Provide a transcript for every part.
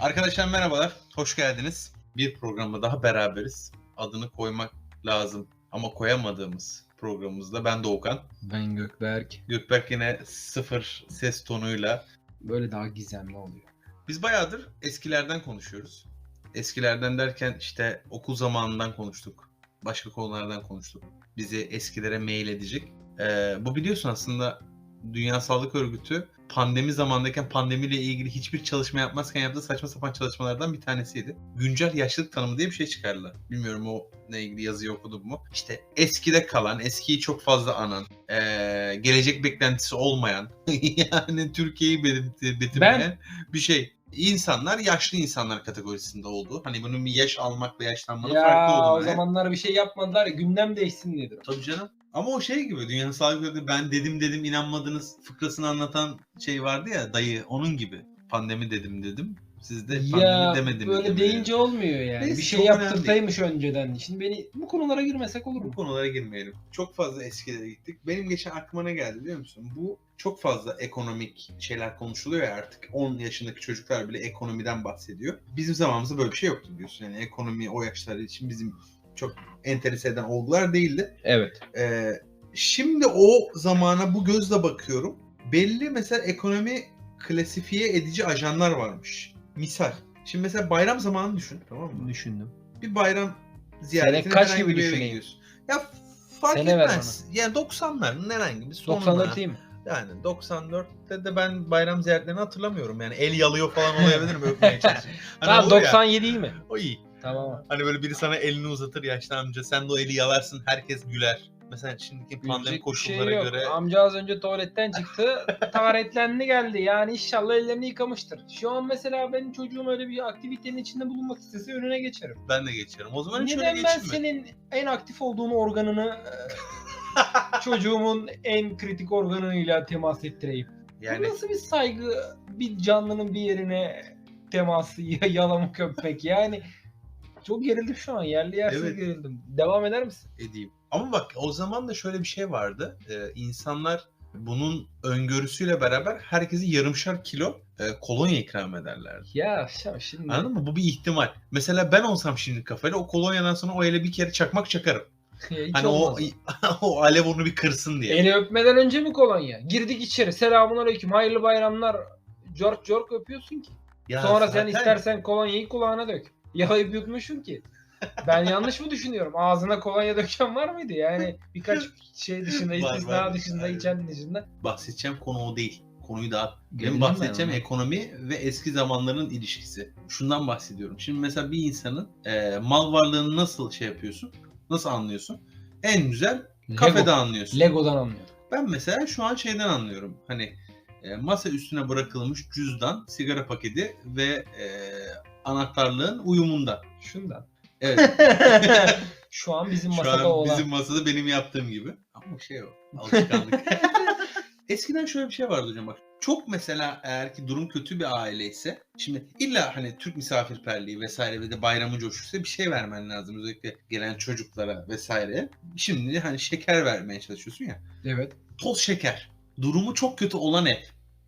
Arkadaşlar merhabalar, hoş geldiniz. Bir programda daha beraberiz. Adını koymak lazım ama koyamadığımız programımızda ben Doğukan. Ben Gökberk. Gökberk yine sıfır ses tonuyla. Böyle daha gizemli oluyor. Biz bayağıdır eskilerden konuşuyoruz. Eskilerden derken işte okul zamanından konuştuk. Başka konulardan konuştuk. Bizi eskilere mail edecek. Ee, bu biliyorsun aslında Dünya Sağlık Örgütü pandemi zamandayken pandemiyle ilgili hiçbir çalışma yapmazken yaptığı saçma sapan çalışmalardan bir tanesiydi. Güncel yaşlılık tanımı diye bir şey çıkardılar. Bilmiyorum o ne ilgili yazıyı okudum mu? İşte eskide kalan, eskiyi çok fazla anan, ee, gelecek beklentisi olmayan, yani Türkiye'yi betim- betimleyen bir şey. İnsanlar yaşlı insanlar kategorisinde oldu. Hani bunun bir yaş almakla yaşlanmanın farklı Ya olduğunu. o zamanlar bir şey yapmadılar. Gündem değişsin diye. Tabii canım. Ama o şey gibi Dünya Sağlık Örgütü ben dedim dedim inanmadınız fıkrasını anlatan şey vardı ya dayı onun gibi. Pandemi dedim dedim. Siz de pandemi Ya demediniz. böyle demeyin. deyince olmuyor yani. Neyse, bir şey yaptırsaymış önceden. Şimdi beni bu konulara girmesek olur Bu mu? konulara girmeyelim. Çok fazla eskilere gittik. Benim geçen aklıma ne geldi biliyor musun? Bu çok fazla ekonomik şeyler konuşuluyor ya artık. 10 yaşındaki çocuklar bile ekonomiden bahsediyor. Bizim zamanımızda böyle bir şey yoktu diyorsun. Yani ekonomi o yaşlar için bizim çok enterese eden olgular değildi. Evet. Ee, şimdi o zamana bu gözle bakıyorum. Belli mesela ekonomi klasifiye edici ajanlar varmış. Misal. Şimdi mesela bayram zamanı düşün tamam mı? Düşündüm. Bir bayram ziyaretine kaç herhangi gibi düşüneyim? Ya fark Sene etmez. Yani 90'ların herhangi bir sonuna. 94 değil mi? Yani 94'te de ben bayram ziyaretlerini hatırlamıyorum. Yani el yalıyor falan olabilir mi. Hani Tamam olur ya, 97 değil mi? o iyi. Tamam. Hani böyle biri sana elini uzatır yaşlı amca. Sen de o eli yalarsın. Herkes güler. Mesela şimdiki pandemi Üzecek bir koşullara şey yok. göre Amca az önce tuvaletten çıktı. taharetlendi geldi. Yani inşallah ellerini yıkamıştır. Şu an mesela benim çocuğum öyle bir aktivitenin içinde bulunmak istese önüne geçerim. ben de geçerim. O zaman hiç Neden ben geçirme. senin en aktif olduğun organını e, çocuğumun en kritik organıyla temas ettireyim? Bu Yani nasıl bir saygı bir canlının bir yerine teması ya- yalamak öpmek yani çok gerildim şu an yerli yersiz Evet. gerildim. Devam eder misin? edeyim. Ama bak o zaman da şöyle bir şey vardı. Ee, insanlar bunun öngörüsüyle beraber herkese yarımşar kilo e, kolonya ikram ederlerdi. Ya şimdi Anladın mı? Bu bir ihtimal. Mesela ben olsam şimdi kafayla o kolonyadan sonra o ele bir kere çakmak çakarım. hiç hani olmaz. o o alev onu bir kırsın diye. Eli öpmeden önce mi kolonya? Girdik içeri. Selamun aleyküm. Hayırlı bayramlar. Cork cork öpüyorsun ki. Ya Sonra sen istersen kolonyayı kulağına dök. Yalayıp yutmuşsun ki. Ben yanlış mı düşünüyorum? Ağzına kolonya döken var mıydı? Yani birkaç şey dışında, Var, istisna var. dışında, Aynen. içen dışında. bahsedeceğim konu o değil. Konuyu daha benim ben bahsedeceğim ona. ekonomi ve eski zamanların ilişkisi. Şundan bahsediyorum. Şimdi mesela bir insanın e, mal varlığını nasıl şey yapıyorsun? Nasıl anlıyorsun? En güzel kafede Lego. anlıyorsun. Lego'dan anlıyorum. Ben mesela şu an şeyden anlıyorum. Hani e, masa üstüne bırakılmış cüzdan, sigara paketi ve e, anahtarlığın uyumunda. Şundan. Evet. Şu an bizim Şu masada an olan. bizim masada benim yaptığım gibi. Ama şey o. Alışkanlık. Eskiden şöyle bir şey vardı hocam bak. Çok mesela eğer ki durum kötü bir aile ise şimdi illa hani Türk misafirperliği vesaire ve de bayramın coşkuysa bir şey vermen lazım. Özellikle gelen çocuklara vesaire. Şimdi hani şeker vermeye çalışıyorsun ya. Evet. Toz şeker. Durumu çok kötü olan ev.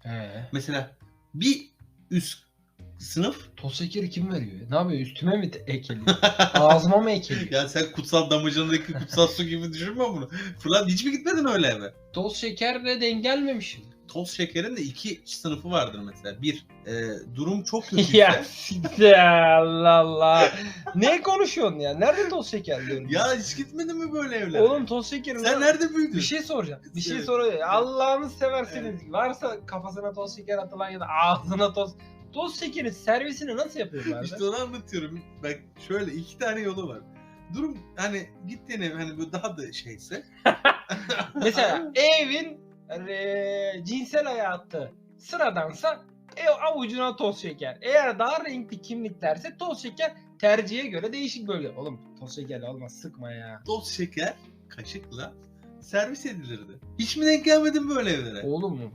He. Mesela bir üst sınıf Toz şekeri kim veriyor? Ne yapıyor? Üstüme mi ekeliyor? Ağzıma mı ekeliyor? ya sen kutsal damacandaki kutsal su gibi düşünme bunu. Fırlat hiç mi gitmedin öyle eve? Toz şekerle denk gelmemişim. toz şekerin de iki sınıfı vardır mesela. Bir, e, durum çok kötüyse. ya siktir Allah Allah. ne konuşuyorsun ya? Nerede toz şeker diyorum. ya hiç gitmedin mi böyle evlere? Oğlum toz şekeri Sen var. nerede büyüdün? Bir şey soracağım. Bir şey Evet. soracağım. Allah'ını seversiniz. Varsa kafasına toz şeker atılan ya da ağzına toz. Toz şekerin servisini nasıl yapıyorlar? İşte onu anlatıyorum. Bak şöyle iki tane yolu var. Durum hani gittiğin ev hani böyle daha da şeyse. Mesela evin eee, cinsel hayatı sıradansa ev avucuna toz şeker. Eğer daha renkli kimliklerse toz şeker tercihe göre değişik bölge. Oğlum toz şekerle olmaz sıkma ya. toz şeker kaşıkla servis edilirdi. Hiç mi denk gelmedin böyle evlere? Oğlum mu?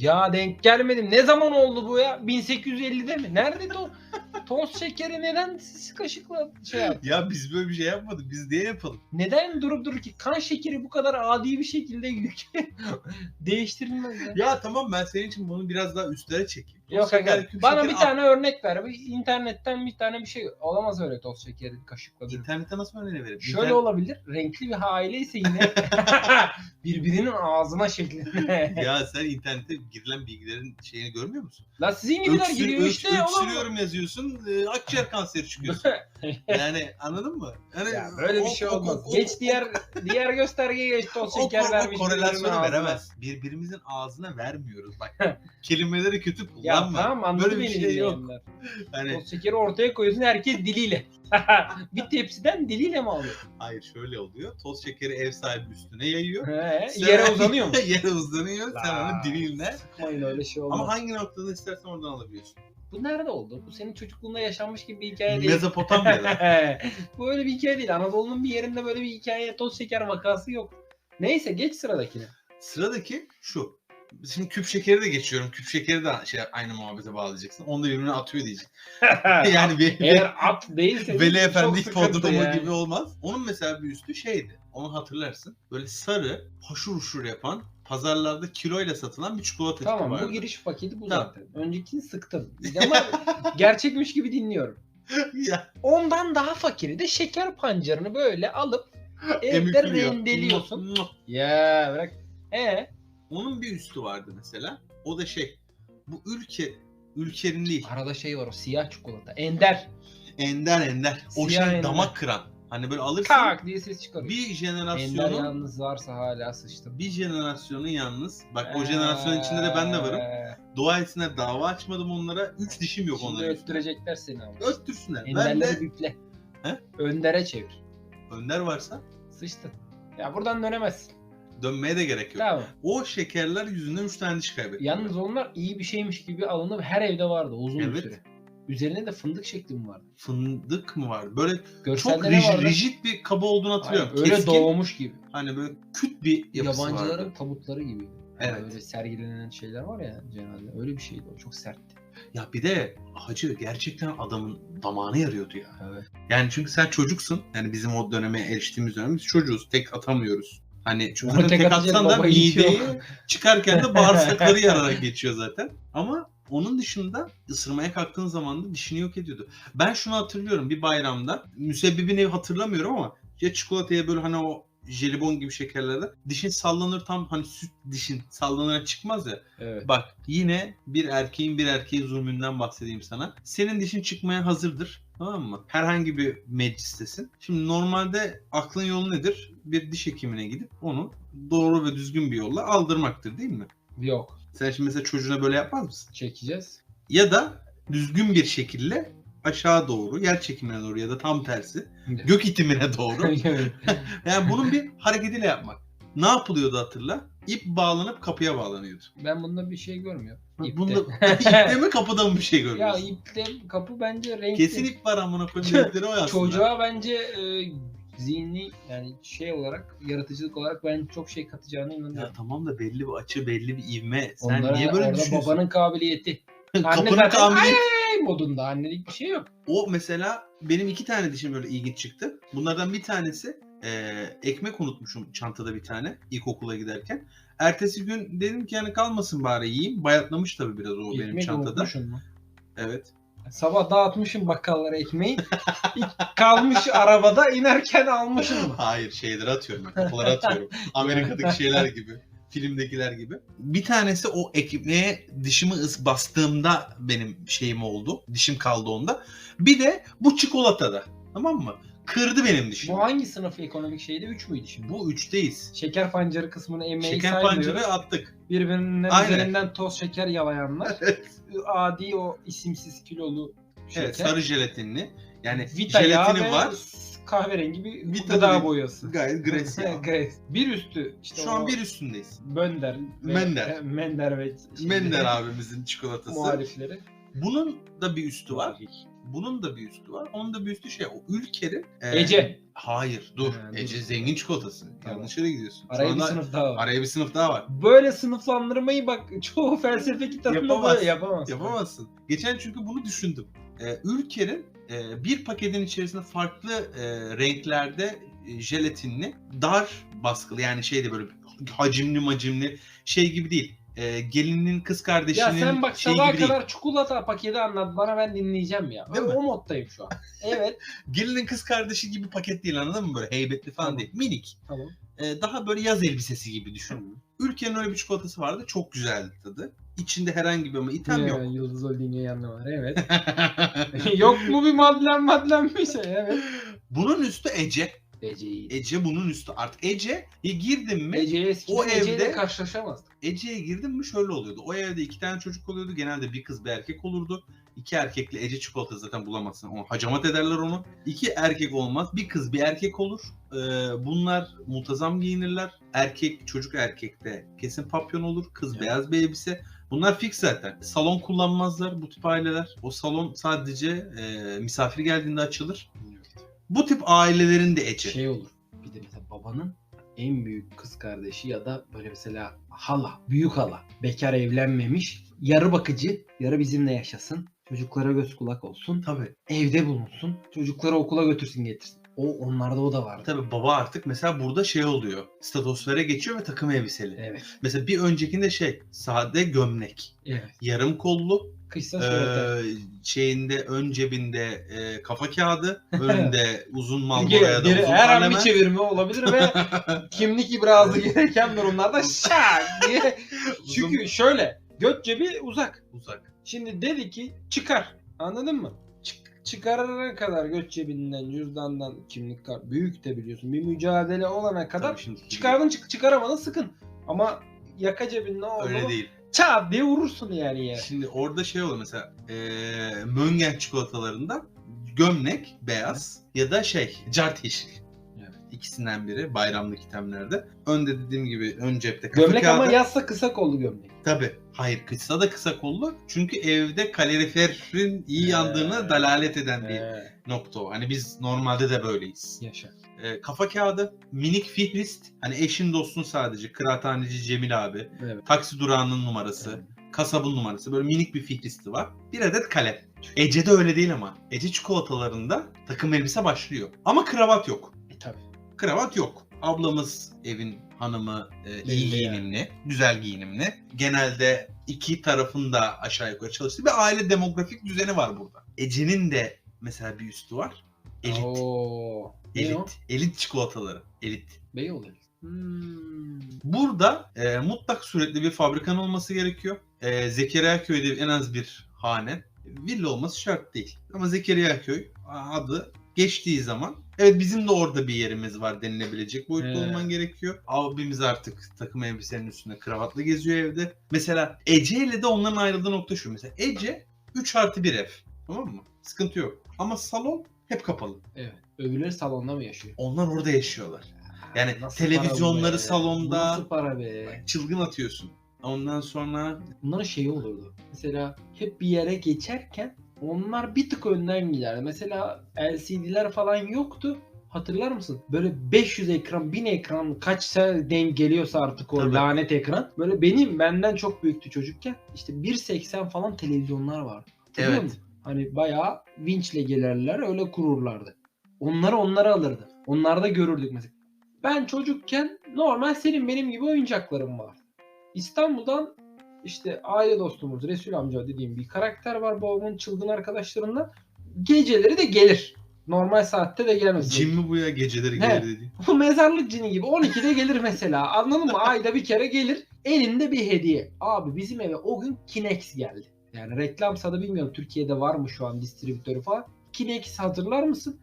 Ya denk gelmedim. Ne zaman oldu bu ya? 1850'de mi? Nerede to toz şekeri neden siz kaşıkla şey yap? Ya biz böyle bir şey yapmadık. Biz niye yapalım? Neden durup durur ki kan şekeri bu kadar adi bir şekilde değiştirilmez ya? Ya tamam ben senin için bunu biraz daha üstlere çekeyim. Yok şeker, Bana şeker, bir tane örnek ver. Bir internetten bir tane bir şey. Olamaz öyle toz şekeri kaşıkla. bir- İnternette nasıl örneğini verelim? Şöyle İnternet- olabilir. Renkli bir aile ise yine birbirinin ağzına şeklinde. Ya sen internette girilen bilgilerin şeyini görmüyor musun? La sizin gibiler Öksür- giriyor öks- işte. öksürüyorum yazıyorsun, e, akciğer kanseri çıkıyorsun. yani anladın mı? Yani Ya böyle bir şey olmaz. o- Geç o- diğer diğer göstergeye geç toz şeker vermiş. korelasyonu veremez. Birbirimizin ağzına vermiyoruz. Bak kelimeleri kötü Ya kullanma. tamam anladı Böyle bir beni şey yok. Hani Toz şekeri ortaya koyuyorsun herkes diliyle. bir tepsiden diliyle mi alıyor? hayır şöyle oluyor. Toz şekeri ev sahibi üstüne yayıyor. He, Sen- yere uzanıyor mu? yere uzanıyor. Sen onu dilinle. Sıkmayın öyle şey olmaz. Ama hangi noktada istersen oradan alabiliyorsun. Bu nerede oldu? Bu senin çocukluğunda yaşanmış gibi bir hikaye değil. Mezopotamya'da. Bu öyle bir hikaye değil. Anadolu'nun bir yerinde böyle bir hikaye toz şeker vakası yok. Neyse geç sıradakine. Sıradaki şu. Şimdi küp şekeri de geçiyorum. Küp şekeri de şey aynı muhabbete bağlayacaksın. Onu da birbirine atıyor diyeceksin. yani bir, Eğer at değilse Veli Efendi hipodromu yani. gibi olmaz. Onun mesela bir üstü şeydi. Onu hatırlarsın. Böyle sarı, haşur uşur yapan, pazarlarda kiloyla satılan bir çikolata Tamam vardı. bu giriş paketi bu Tamam. zaten. Öncekini sıktım. Ama gerçekmiş gibi dinliyorum. ya, Ondan daha fakiri de şeker pancarını böyle alıp evde rendeliyorsun. Ya bırak. E Onun bir üstü vardı mesela. O da şey. Bu ülke ülkenin değil. arada şey var o siyah çikolata. Ender. Ender ender. O Siyah şey ender. damak kıran. Hani böyle alırsın. Tak diye ses çıkarıyor. Bir Ender jenerasyonun yalnız varsa hala sıçtım. bir jenerasyonun yalnız. Bak o jenerasyonun içinde de ben de varım. Ee, Dua etsinler dava açmadım onlara. Üç dişim yok Şimdi onların. üstünde. öttürecekler seni ama. Öttürsünler. Ben Enderleri de bükle. He? Öndere çevir. Önder varsa Sıçtın. Ya buradan dönemezsin. Dönmeye de gerek yok. Tamam. O şekerler yüzünden 3 tane diş kaybettim. Yalnız onlar iyi bir şeymiş gibi alınıp her evde vardı uzun bir Evet. süre. Üzerine de fındık şekli mi vardı? Fındık mı var? Böyle Görselde çok rigid, vardı? rigid bir kaba olduğunu hatırlıyorum. Hayır, öyle Keskin, doğmuş gibi. Hani böyle küt bir yapısı Yabancıların vardı. tabutları gibi. Evet. Yani öyle sergilenen şeyler var ya cenaze. Öyle bir şeydi o. Çok sertti. Ya bir de hacı gerçekten adamın damağını yarıyordu ya. Evet. Yani çünkü sen çocuksun. Yani bizim o döneme eriştiğimiz dönem biz çocuğuz. Tek atamıyoruz. Hani çünkü Onu tek, atsan da mideyi çıkarken de bağırsakları yararak geçiyor zaten. Ama onun dışında ısırmaya kalktığın zaman da dişini yok ediyordu. Ben şunu hatırlıyorum bir bayramda. Müsebbibini hatırlamıyorum ama ya çikolataya böyle hani o jelibon gibi şekerlerde dişin sallanır tam hani süt dişin sallanarak çıkmaz ya. Evet. Bak yine bir erkeğin bir erkeğe zulmünden bahsedeyim sana. Senin dişin çıkmaya hazırdır. Tamam mı? Herhangi bir meclistesin. Şimdi normalde aklın yolu nedir? Bir diş hekimine gidip onu doğru ve düzgün bir yolla aldırmaktır değil mi? Yok. Sen şimdi mesela çocuğuna böyle yapmaz mısın? Çekeceğiz. Ya da düzgün bir şekilde aşağı doğru, yer çekimine doğru ya da tam tersi gök itimine doğru. Yani bunun bir hareketiyle yapmak. Ne yapılıyordu hatırla? İp bağlanıp kapıya bağlanıyordu. ben bunda bir şey görmüyorum. İpte. Bunda ipte mi kapıda mı bir şey ya görüyorsun? ipte kapı bence renkli. Kesin ip var amına koyayım dedikleri o aslında. Çocuğa bence e, zihni yani şey olarak yaratıcılık olarak ben çok şey katacağına Ya inanıyorum. tamam da belli bir açı, belli bir ivme. Sen Onlara niye böyle orada düşünüyorsun? babanın kabiliyeti. Anne Kapının zaten ay modunda annelik bir şey yok. O mesela benim iki tane dişim böyle ilginç çıktı. Bunlardan bir tanesi eee, ekmek unutmuşum çantada bir tane ilkokula giderken. Ertesi gün dedim ki yani kalmasın bari yiyeyim. Bayatlamış tabii biraz o benim Ekmek çantada. unutmuşsun mu? Evet. Sabah dağıtmışım bakkallara ekmeği. Kalmış arabada inerken almışım mı? Hayır şeyleri atıyorum kapılara atıyorum. Amerika'daki şeyler gibi. Filmdekiler gibi. Bir tanesi o ekmeğe dişimi ıs bastığımda benim şeyim oldu. Dişim kaldı onda. Bir de bu çikolatada. Tamam mı? Kırdı benim dişimi. Bu hangi sınıf ekonomik şeydi? 3 müydü şimdi? Bu üçteyiz. Şeker pancarı kısmını emmeyi Şeker saymıyoruz. pancarı attık. Birbirinin Aynen. üzerinden toz şeker yalayanlar. Adi o isimsiz kilolu şeker. Evet sarı jelatinli. Yani Vita yağı jelatini ve var. kahverengi bir Vita gıda değil. boyası. Gayet gres ya. Gres. Bir üstü işte Şu an o bir üstündeyiz. Bönder. ve- Mender. Mender ve Mender abimizin çikolatası. muhalifleri. Bunun da bir üstü var. Bunun da bir üstü var. Onun da bir üstü şey. O ülkenin... e, Ece. Hayır dur. Dur. Ece zengin çikolatası. Tamam. Yanlış yere gidiyorsun. Araya bir anda sınıf daha var. Araya bir sınıf daha var. Böyle sınıflandırmayı bak çoğu felsefe kitabında Yapamaz. böyle yapamaz. Yapamazsın. Geçen çünkü bunu düşündüm. Ee, ülkenin e, bir paketin içerisinde farklı e, renklerde e, jelatinli dar baskılı yani şeyde böyle hacimli macimli şey gibi değil. E, gelinin kız kardeşinin Ya sen bak şey sabaha gibi değil. kadar çikolata paketi anlat bana ben dinleyeceğim ya. Değil o, mi? o moddayım şu an. Evet. Gelinin kız kardeşi gibi paket değil anladın mı? Böyle heybetli falan Tamam. değil. Minik. tamam. E, daha böyle yaz elbisesi gibi düşün. Ülkenin öyle bir çikolatası vardı. Çok güzeldi tadı. İçinde herhangi bir ama item yok. Ya, Yıldız Holding'e yanlı var evet. yok mu bir madlen madlen bir şey evet. bunun üstü Ece. Ece bunun üstü. Artık Ece'ye girdin mi? Eskiden o Ece'yle evde- karşılaşamazdık. Ece'ye girdin mi şöyle oluyordu. O evde iki tane çocuk oluyordu. Genelde bir kız bir erkek olurdu. İki erkekle Ece çikolata zaten bulamazsın. Onu hacamat ederler onu. İki erkek olmaz. Bir kız bir erkek olur. Ee, bunlar muntazam giyinirler. Erkek çocuk erkekte kesin papyon olur. Kız Evet. beyaz bir elbise. Bunlar fix zaten. Salon kullanmazlar bu tip aileler. O salon sadece e, misafir geldiğinde açılır. Bu tip ailelerin de Ece. Şey olur. Bir de mesela babanın en büyük kız kardeşi ya da böyle mesela hala, büyük hala. Bekar evlenmemiş. Yarı bakıcı, yarı bizimle yaşasın. Çocuklara göz kulak olsun. Tabii. Evde bulunsun. Çocukları okula götürsün getirsin. O onlarda o da vardı. Tabii baba artık mesela burada şey oluyor. Statosfere geçiyor ve takım elbiseli. Evet. Mesela bir öncekinde şey sade gömlek, Evet. yarım kollu, Kışsa sürekli. şeyinde ön cebinde eee, kafa kağıdı, önünde uzun Marlboro Geri- ya da uzun her an bir çevirme olabilir ve kimlik ibrazı gereken durumlarda şak diye. Çünkü şöyle göt cebi uzak. uzak. Şimdi dedi ki çıkar. Anladın mı? Çık, çıkarana kadar göt cebinden, cüzdandan kimlik kart büyük de biliyorsun. Bir mücadele olana kadar Tabii şimdi çıkardın çık, çıkaramadın sıkın. Ama yaka cebinde oldu öyle değil. Çat diye vurursun yani yere. Şimdi orada şey oluyor mesela eee Möngen çikolatalarında gömlek beyaz ya da şey cart yeşil. Evet. İkisinden biri bayramlık itemlerde. Önde dediğim gibi ön cepte kafa Gömlek kağıdı. ama yazsa kısa kollu gömlek. Tabii. Hayır kısa da kısa kollu. Çünkü evde kaloriferin iyi yandığını dalalet eden bir Ee, nokta o. Hani biz normalde de böyleyiz. yaşa. Ee, kafa kağıdı, minik fihrist. Hani eşin dostun sadece. Kıraathaneci Cemil abi. Evet. Taksi durağının numarası. Evet. Kasabın numarası. Böyle minik bir fihristi var. Bir adet kalem. Ece'de öyle değil ama. Ece çikolatalarında takım elbise başlıyor. Ama kravat yok. E, tabii. Kravat yok. Ablamız evin hanımı e, iyi giyinimli, güzel giyinimli. Genelde iki tarafında aşağı yukarı çalıştığı bir aile demografik düzeni var burada. Ece'nin de mesela bir üstü var. Elit. Oo. Elit. o? Elit çikolataları. Elit. Beyoğlu. Hmm. Burada e, mutlak suretli bir fabrikanın olması gerekiyor. E, Zekeriya Köy'de en az bir hane. Villa olması şart değil. Ama Zekeriya Köy adı geçtiği zaman evet bizim de orada bir yerimiz var denilebilecek boyutta Evet. olman gerekiyor. Abimiz artık takım elbisenin üstünde kravatla geziyor evde. Mesela Ece ile de onların ayrıldığı nokta şu. Mesela Ece 3 artı 1 ev. Tamam mı? Sıkıntı yok. Ama salon hep kapalı. Evet. Öbürleri salonda mı yaşıyor? Onlar orada yaşıyorlar. Yani Nasıl televizyonları para bu be? salonda. Nasıl para be? Çılgın atıyorsun. Ondan sonra Bunların şeyi olurdu. Mesela hep bir yere geçerken onlar bir tık önden gider. Mesela LCD'ler falan yoktu. Hatırlar mısın? Böyle 500 ekran, 1000 ekran kaçsa denk geliyorsa artık o Tabii. lanet ekran. Böyle benim benden çok büyüktü çocukken. İşte 1.80 falan televizyonlar vardı. Hatırlıyor Evet. musun? Hani bayağı vinçle gelirler öyle kururlardı. Onları onlara alırdı. Onlarda görürdük mesela. Ben çocukken normal senin benim gibi oyuncaklarım var. İstanbul'dan işte aile dostumuz Resul amca dediğim bir karakter var babamın çılgın arkadaşlarından. Geceleri de gelir. Normal saatte de gelmez. Cin mi bu ya geceleri gelir dedi. Bu mezarlık cini gibi 12'de gelir mesela. Anladın mı? Ayda bir kere gelir. Elinde bir hediye. Abi bizim eve o gün Kinex geldi. Yani reklamsa da bilmiyorum Türkiye'de var mı şu an distribütörü falan. Kinex hatırlar mısın?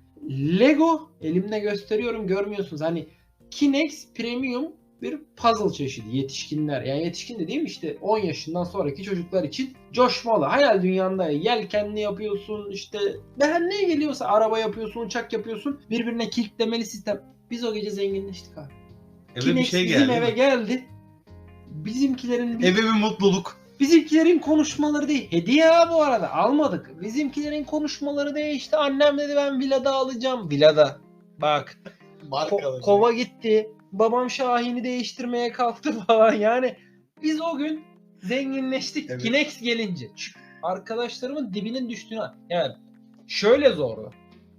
Lego elimde gösteriyorum görmüyorsunuz. Hani Kinex Premium bir puzzle çeşidi yetişkinler. Yani yetişkin dediğim işte 10 yaşından sonraki çocuklar için coşmalı. Hayal dünyanda yelkenli yapıyorsun işte ben ne geliyorsa araba yapıyorsun, uçak yapıyorsun. Birbirine kilitlemeli sistem. Biz o gece zenginleştik abi. Eve Kinex bir şey bizim geldi. eve geldi. Bizimkilerin Eve bir mutluluk. Bizimkilerin konuşmaları değil. Hediye ha bu arada almadık. Bizimkilerin konuşmaları değişti. Annem dedi ben villada alacağım. Villada. Bak. ko- kova gitti. Babam Şahin'i değiştirmeye kalktı falan. Yani biz o gün zenginleştik. Evet. Kinex gelince. Arkadaşlarımın dibinin düştüğünü. Yani şöyle zordu.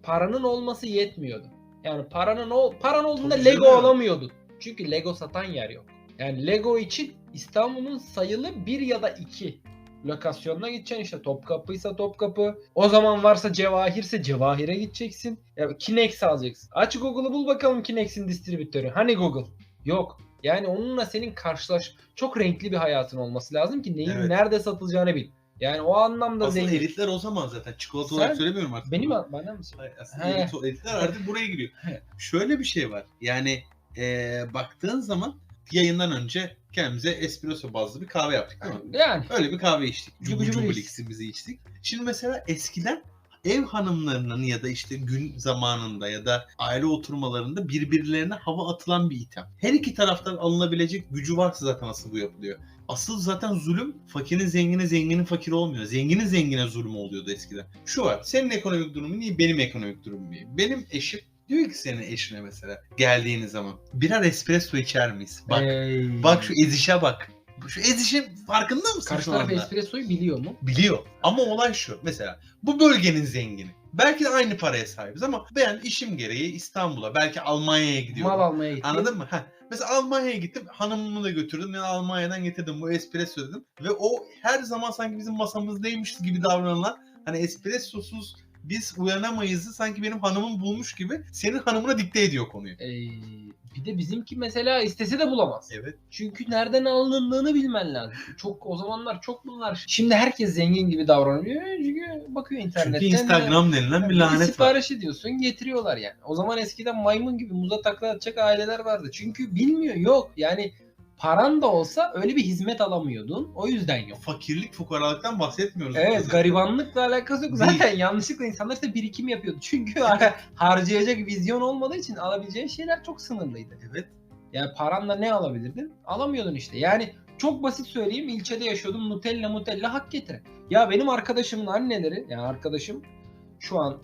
Paranın olması yetmiyordu. Yani paranın ol paran olduğunda Tabii Lego alamıyordun. Çünkü Lego satan yer yok. Yani Lego için İstanbul'un sayılı bir ya da iki lokasyonuna gideceksin işte Topkapı'ysa Topkapı. O zaman varsa Cevahir'se Cevahir'e gideceksin. Ya Kinex alacaksın. Aç Google'ı bul bakalım Kinex'in distribütörü. Hani Google? Yok. Yani onunla senin karşılaş çok renkli bir hayatın olması lazım ki neyin Evet. nerede satılacağını bil. Yani o anlamda Aslında zengin. elitler o zaman zaten. Çikolata Sen- olarak söylemiyorum artık. Benim bunu. bana mı? Hayır, Aslında He. elit- elitler artık buraya giriyor. Şöyle bir şey var. Yani e, baktığın zaman yayından önce kendimize espresso bazlı bir kahve yaptık değil mi? Yani Öyle bir kahve içtik. Cubu Cubu liksimizi içtik. Şimdi mesela eskiden ev hanımlarının ya da işte gün zamanında ya da aile oturmalarında birbirlerine hava atılan bir item. Her iki taraftan alınabilecek gücü varsa zaten asıl bu yapılıyor. Asıl zaten zulüm fakirin zengine, zenginin fakir olmuyor. Zenginin zengine zulüm oluyordu eskiden. Şu var, senin ekonomik durumun iyi, benim ekonomik durumum iyi. Benim eşim diyor ki senin eşine mesela geldiğiniz zaman birer espresso içer miyiz? Bak, Ey. bak şu ezişe bak. Şu ezişin farkında mısın Karşı şu taraf anda? espressoyu biliyor mu? Biliyor. Ama olay şu. Mesela bu bölgenin zengini. Belki de aynı paraya sahibiz ama ben işim gereği İstanbul'a, belki Almanya'ya gidiyorum. Mal almaya gitti. Anladın mı? Heh. Mesela Almanya'ya gittim. Hanımımı da götürdüm. Ben Almanya'dan getirdim bu espresso dedim. Ve o her zaman sanki bizim masamızdaymış gibi davranılan hani espressosuz biz uyanamayızı sanki benim hanımım bulmuş gibi senin hanımına dikte ediyor konuyu. Ey, bir de bizimki mesela istese de bulamaz. Evet. Çünkü nereden alındığını bilmen lazım. Çok o zamanlar çok bunlar. Şimdi herkes zengin gibi davranıyor. Çünkü bakıyor internetten. Çünkü Instagram denilen bir Bir lanet var. sipariş ediyorsun getiriyorlar yani. O zaman eskiden maymun gibi muza takla atacak aileler vardı. Çünkü bilmiyor yok. Yani paran da olsa öyle bir hizmet alamıyordun. O yüzden yok. Fakirlik, fukaralıktan bahsetmiyoruz. Evet garibanlıkla alakası yok. Değil. Zaten yanlışlıkla insanlar işte birikim yapıyordu. Çünkü harcayacak vizyon olmadığı için alabileceğin şeyler çok sınırlıydı. Evet. Yani paranla ne alabilirdin? Alamıyordun işte. Yani çok basit söyleyeyim. ilçede yaşıyordum. Nutella Nutella hak getire. Ya benim arkadaşımın anneleri, yani arkadaşım şu an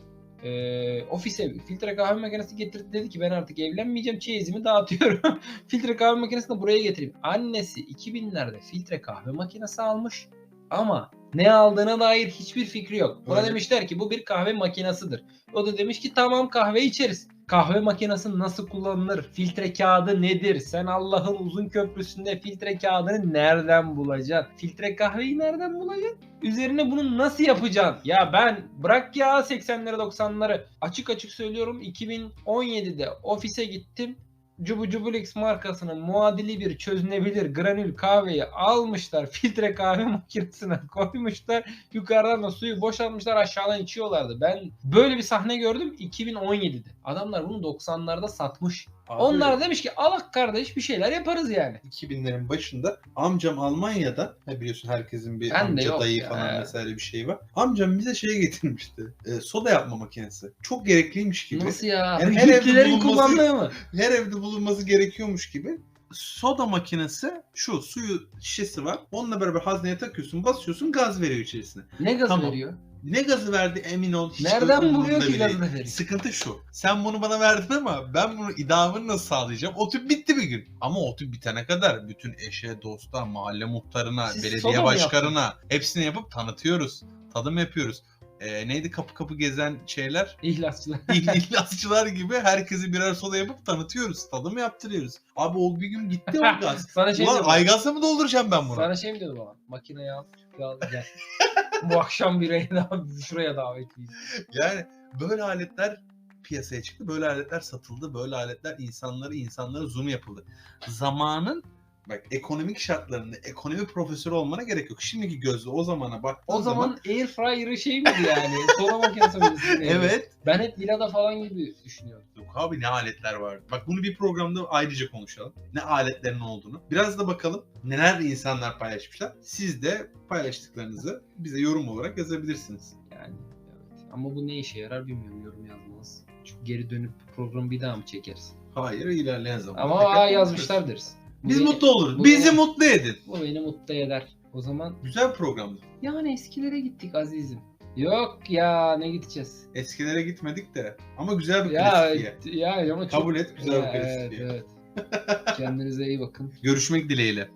e, ofise filtre kahve makinesi getirdi dedi ki ben artık evlenmeyeceğim çeyizimi dağıtıyorum. filtre kahve makinesini buraya getireyim. Annesi 2000'lerde filtre kahve makinesi almış ama ne aldığına dair hiçbir fikri yok. Buna Öyle. demişler ki bu bir kahve makinasıdır. O da demiş ki tamam kahve içeriz. Kahve makinesi nasıl kullanılır? Filtre kağıdı nedir? Sen Allah'ın uzun köprüsünde filtre kağıdını nereden bulacaksın? Filtre kahveyi nereden bulacaksın? Üzerine bunu nasıl yapacaksın? Ya ben bırak ya 80'leri 90'ları. Açık açık söylüyorum 2017'de ofise gittim. Cubu Cubulix markasının muadili bir çözünebilir granül kahveyi almışlar. Filtre kahve makinesine koymuşlar. Yukarıdan da suyu boşaltmışlar aşağıdan içiyorlardı. Ben böyle bir sahne gördüm 2017'de. Adamlar bunu 90'larda satmış. Abi, Onlar demiş ki alak kardeş bir şeyler yaparız yani. 2000'lerin başında amcam Almanya'da ne biliyorsun herkesin bir Ben amca dayı ya. falan vesaire bir şey var. Amcam bize şey getirmişti. e, soda yapma makinesi. Çok gerekliymiş gibi. Nasıl ya? Yani her evde bulunması- kullandığı mı? Her evde bulunması gerekiyormuş gibi. Soda makinesi şu suyu şişesi var. Onunla beraber hazneye takıyorsun, basıyorsun, gaz veriyor içerisine. Ne gaz Tamam. veriyor? Ne gazı verdi emin ol. Hiç Nereden buluyor ki gazı veriyor? Sıkıntı şu. Sen bunu bana verdin ama ben bunu idamını nasıl sağlayacağım? O tüp bitti bir gün. Ama o tüp bitene kadar bütün eşe, dosta, mahalle muhtarına, Siz belediye başkanına hepsini yapıp tanıtıyoruz. Tadım yapıyoruz. Ee, neydi kapı kapı gezen şeyler? İhlasçılar. İhl- İhlasçılar gibi herkesi birer soda yapıp tanıtıyoruz. Tadım yaptırıyoruz. Abi o bir gün gitti o gaz. Sana şey Ulan aygazla mı dolduracağım ben bunu? Sana şey mi diyordu baba? Makineyi al, tüpü al gel. Bu akşam bir daha şuraya davetliyiz. Yani böyle aletler piyasaya çıktı. Böyle aletler satıldı. Böyle aletler insanları insanlara zoom yapıldı. Zamanın bak ekonomik şartlarında ekonomi profesörü olmana gerek yok. Şimdiki gözle o zamana bak. O zaman air fryer'ı şey miydi yani? Soda makinesi miydi? evet. Ben hep Vila'da falan gibi düşünüyorum. Yok abi ne aletler var. Bak bunu bir programda ayrıca konuşalım. Ne aletlerin olduğunu. Biraz da bakalım neler insanlar paylaşmışlar. Siz de paylaştıklarınızı bize yorum olarak yazabilirsiniz. Yani evet. Ama bu ne işe yarar bilmiyorum yorum yazmanız. Çünkü geri dönüp programı bir daha mı çekeriz? Hayır ilerleyen zaman. Ama aa yazmışlar deriz. Biz beni- mutlu oluruz. bu Bizi beni- mutlu edin. Bu beni mutlu eder. O zaman Güzel programdı. yani eskilere gittik azizim. Yok ya ne gideceğiz? Eskilere gitmedik de ama güzel bir Ya klasifiye. ya ama çok... Kabul et güzel bir evet, evet. Kendinize iyi bakın. Görüşmek dileğiyle.